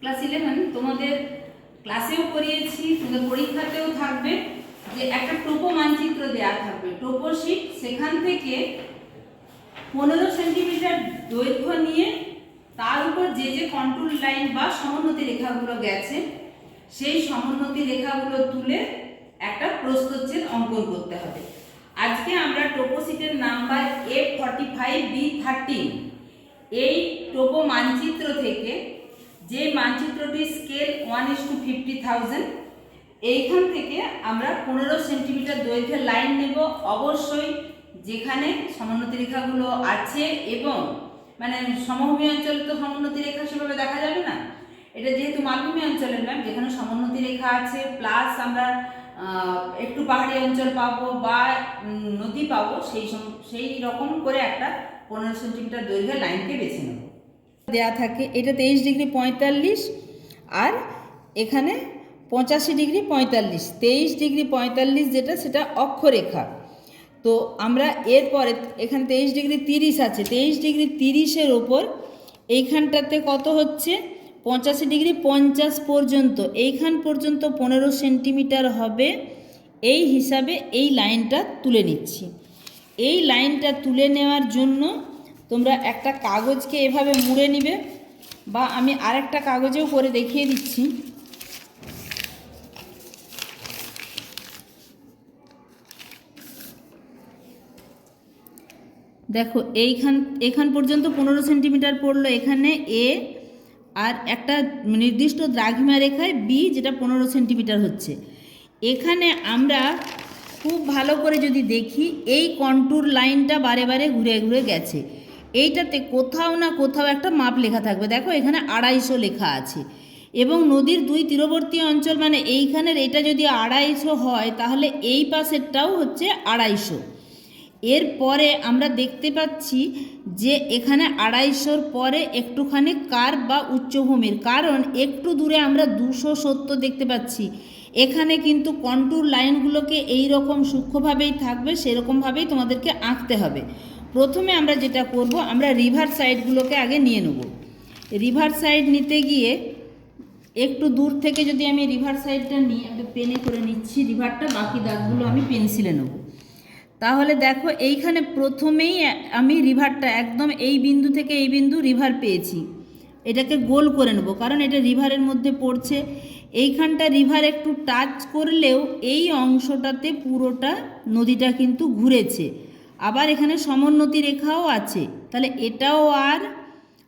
Class eleven তোমাদের ক্লাসেও করিয়েছি, তোমাদের পরীক্ষাতেও থাকবে যে একটা টোপো মানচিত্র দেওয়া থাকবে। টোপো শিট সেখান থেকে পনেরো সেন্টিমিটার দৈর্ঘ্য নিয়ে তার উপর যে যে কন্ট্রোল লাইন বা সমোন্নতি রেখাগুলো গেছে, সেই সমোন্নতি রেখাগুলো তুলে একটা প্রস্তচ্ছেদ অঙ্কন করতে হবে। আজকে আমরা টোপো শিটের number F forty five B thirteen এই টোপো মানচিত্র থেকে যে মানচিত্রটি scale one is two fifty thousand এইখান থেকে আমরা পনেরো সেন্টিমিটার দৈর্ঘ্যের লাইন নেব। অবশ্যই যেখানে সমোন্নতি রেখাগুলো আছে এবং মানে সমভূমি অঞ্চলে তো সমোন্নতি রেখা সেভাবে দেখা যাবে না। এটা যেহেতু মালভূমি অঞ্চলের ম্যাম যেখানে সমোন্নতি রেখা আছে প্লাস আমরা একটু পাহাড়ি অঞ্চল পাবো বা নদী পাবো, সেই সেই রকম করে একটা পনেরো সেন্টিমিটার দৈর্ঘ্যের লাইনকে বেছে নেব। দেয়া থাকে। এটা তেইশ ডিগ্রি পঁয়তাল্লিশ আর এখানে পঁচাশি ডিগ্রি পঁয়তাল্লিশ। তেইশ ডিগ্রি পঁয়তাল্লিশ যেটা, সেটা অক্ষরেখা। তো আমরা এরপরে, এখানে তেইশ ডিগ্রি তিরিশ আছে। তেইশ ডিগ্রি তিরিশের ওপর এইখানটাতে কত হচ্ছে? পঁচাশি ডিগ্রি পঞ্চাশ পর্যন্ত। এইখান পর্যন্ত পনেরো সেন্টিমিটার হবে। এই হিসাবে এই লাইনটা তুলে নিচ্ছি। এই লাইনটা তুলে নেওয়ার জন্য তোমরা একটা কাগজকে এভাবে মুড়ে নিবে বা আমি আরেকটা কাগজেও করে দেখিয়ে দিচ্ছি। দেখো, এইখান, এখান পর্যন্ত পনেরো সেন্টিমিটার পড়ল এখানে এ, আর একটা নির্দিষ্ট দ্রাঘিমা রেখায় বি যেটা পনেরো সেন্টিমিটার হচ্ছে। এখানে আমরা খুব ভালো করে যদি দেখি, এই কন্ট্যুর লাইনটা বারে বারে ঘুরে ঘুরে গেছে। এইটাতে কোথাও না কোথাও একটা মাপ লেখা থাকবে। দেখো এখানে আড়াইশো লেখা আছে। এবং নদীর দুই তীরবর্তী অঞ্চল মানে এইখানের এটা যদি আড়াইশো হয়, তাহলে এই পাশেরটাও হচ্ছে আড়াইশো। এরপরে আমরা দেখতে পাচ্ছি যে এখানে আড়াইশোর পরে একটুখানি কার বা উচ্চভূমির, কারণ একটু দূরে আমরা দুশো সত্তর দেখতে পাচ্ছি। এখানে কিন্তু কন্ট্যুর লাইনগুলোকে এই রকম সূক্ষ্মভাবেই থাকবে, সেরকমভাবেই তোমাদেরকে আঁকতে হবে। প্রথমে আমরা যেটা করব, আমরা রিভার সাইডগুলোকে আগে নিয়ে নেব। রিভার সাইড নিতে গিয়ে একটু দূর থেকে যদি আমি রিভার সাইডটা নিয়ে একটা পেনে করে নিচ্ছি রিভারটা বাকি দাগগুলো আমি পেন্সিলে নেব। তাহলে দেখো, এইখানে প্রথমেই আমি রিভারটা একদম এই বিন্দু থেকে এই বিন্দু রিভার পেয়েছি। এটাকে গোল করে নেব, কারণ এটা রিভারের মধ্যে পড়ছে। এইখানটা রিভার একটু টাচ করলেও এই অংশটাতে পুরোটা নদীটা কিন্তু ঘুরেছে। আবার এখানে সমোন্নতি রেখাও আছে। তাহলে এটাও আর,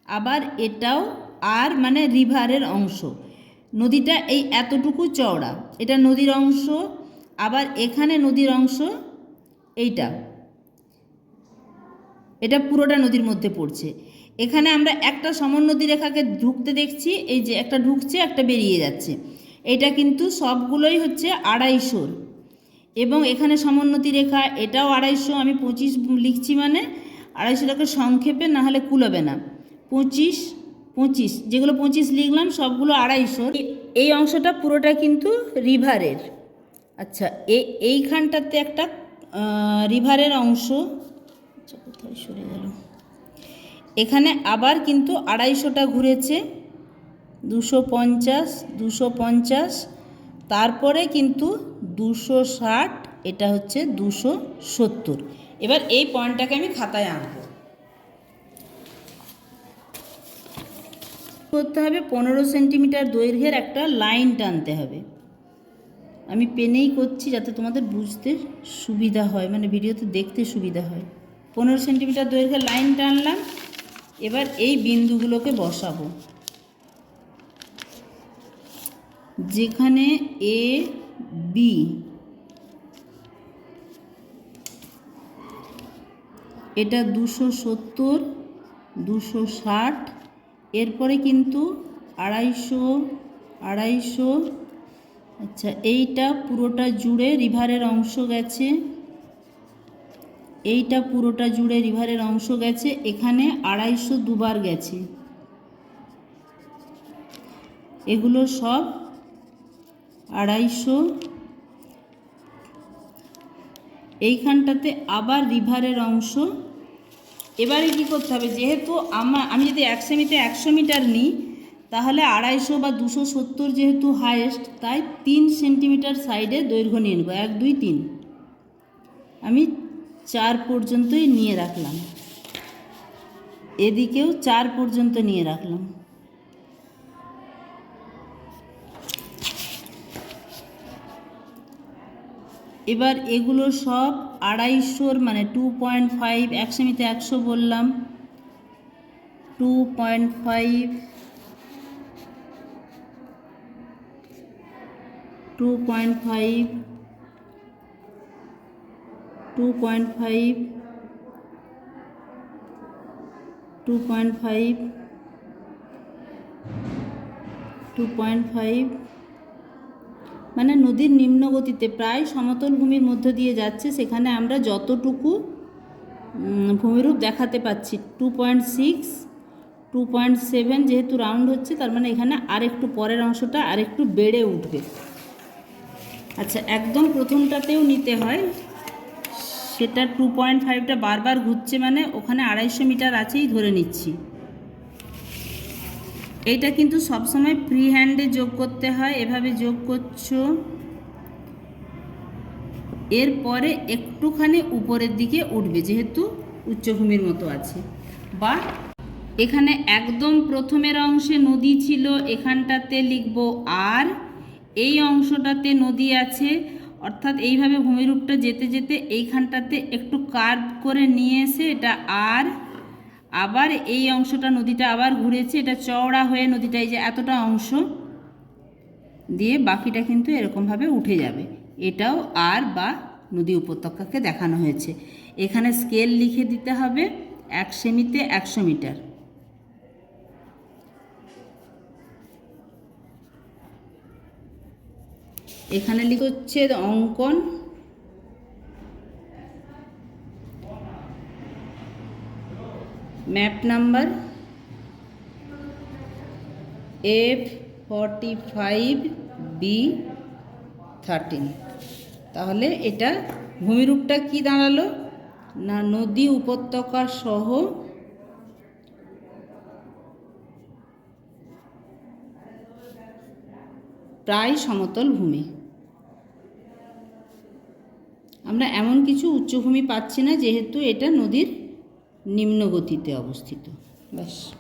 আবার এটাও আর মানে রিভারের অংশ। নদীটা এই এতটুকু চওড়া। এটা নদীর অংশ, আবার এখানে নদীর অংশ এইটা। এটা পুরোটা নদীর মধ্যে পড়ছে। এখানে আমরা একটা সমোন্নতি রেখাকে ঢুকতে দেখছি, এই যে একটা ঢুকছে, একটা বেরিয়ে যাচ্ছে। এটা কিন্তু সবগুলোই হচ্ছে আড়াইশোর। এবং এখানে সমোন্নতি রেখা, এটাও আড়াইশো, আমি পঁচিশ লিখছি মানে আড়াইশোটাকে সংক্ষেপে, না হলে কুলোবে না। পঁচিশ পঁচিশ, যেগুলো পঁচিশ লিখলাম, সবগুলো আড়াইশো। এই অংশটা পুরোটা কিন্তু রিভারের। আচ্ছা এই এইখানটাতে একটা রিভারের অংশ। আচ্ছা কোথায় সরে গেল? এখানে আবার কিন্তু আড়াইশোটা ঘুরেছে। দুশো পঞ্চাশ দুশো পঞ্চাশ তারপরে কিন্তু দুশো ষাট, এটা হচ্ছে দুশো সত্তর। এবার এই পয়েন্টটাকে আমি খাতায় আঁকবো করতে হবে পনেরো সেন্টিমিটার দৈর্ঘ্যের একটা লাইন টানতে হবে। আমি পেনেই করছি যাতে তোমাদের বুঝতে সুবিধা হয় মানে ভিডিওতে দেখতে সুবিধা হয়। পনেরো সেন্টিমিটার দৈর্ঘ্যের লাইন টানলাম, এবার এই বিন্দুগুলোকে বসাবো। যেখানে এ বি এটা দুশো সত্তর, দুশো ষাট, এরপরে কিন্তু আড়াইশো আড়াইশো। আচ্ছা এইটা পুরোটা জুড়ে রিভারের অংশ গেছে। এইটা পুরোটা জুড়ে রিভারের অংশ গেছে, এখানে আড়াইশো দুবার গেছে। এগুলো সব আড়াইশো। এইখানটাতে আবার রিভারের অংশ। এবারে কি করতে হবে? যেহেতু আমার, আমি যদি এক সেমিতে একশো মিটার নিই, তাহলে আড়াইশো বা দুশো সত্তর যেহেতু হায়েস্ট তাই তিন সেন্টিমিটার সাইডে দৈর্ঘ্য নিয়ে নেব। এক, দুই, তিন। আমি চার পর্যন্তই নিয়ে রাখলাম। এদিকেও চার পর্যন্ত নিয়ে রাখলাম। এবার এগুলো সব আড়াইশোর মানে টু পয়েন্ট ফাইভ এক সেমিতে একশো বললাম। Two point five two point five two point five two point five two point five মানে নদীর নিম্ন গতিতে প্রায় সমতল ভূমির মধ্য দিয়ে যাচ্ছে, সেখানে আমরা যতটুকু ভূমিরূপ দেখাতে পাচ্ছি two point six two point seven যেহেতু রাউন্ড হচ্ছে, তার মানে এখানে আরেকটু পরের অংশটা আরেকটু বেড়ে উঠবে। আচ্ছা একদম প্রথমটাতেও নিতে হয়, সেটা টু পয়েন্ট ফাইভটা বারবার ঘুরছে মানে ওখানে আড়াইশো মিটার আছেই ধরে নিচ্ছি। এইটা কিন্তু সবসময় ফ্রি হ্যান্ডে যোগ করতে হয়। এভাবে যোগ করছ। এরপরে একটুখানি উপরের দিকে উঠবে, যেহেতু উচ্চভূমির মতো আছে। বা এখানে একদম প্রথমের অংশে নদী ছিল, এখানটাতে লিখব আর এই অংশটাতে নদী আছে। অর্থাৎ এইভাবে ভূমিরূপটা যেতে যেতে এইখানটাতে একটু কার্ভ করে নিয়ে এসে এটা আর আবার এই অংশটা নদীটা আবার ঘুরেছে, এটা চওড়া হয়ে নদীটা, এই যে এতটা অংশ দিয়ে বাকিটা কিন্তু এরকমভাবে উঠে যাবে। এটাও আর বা নদী উপত্যকাকে দেখানো হয়েছে। এখানে স্কেল লিখে দিতে হবে, এক সেমিতে একশো মিটার। এখানে লিখ হচ্ছে অঙ্কন map number F forty five B thirteen তাহলে এটা ভূমিরূপটা কি দাঁড়াল? না নদী উপত্যকা সহ প্রায় সমতল ভূমি। আমরা এমন কিছু উচ্চভূমি পাচ্ছি না, যেহেতু এটা নদীর নিম্ন গতিতে অবস্থিত। ব্যাস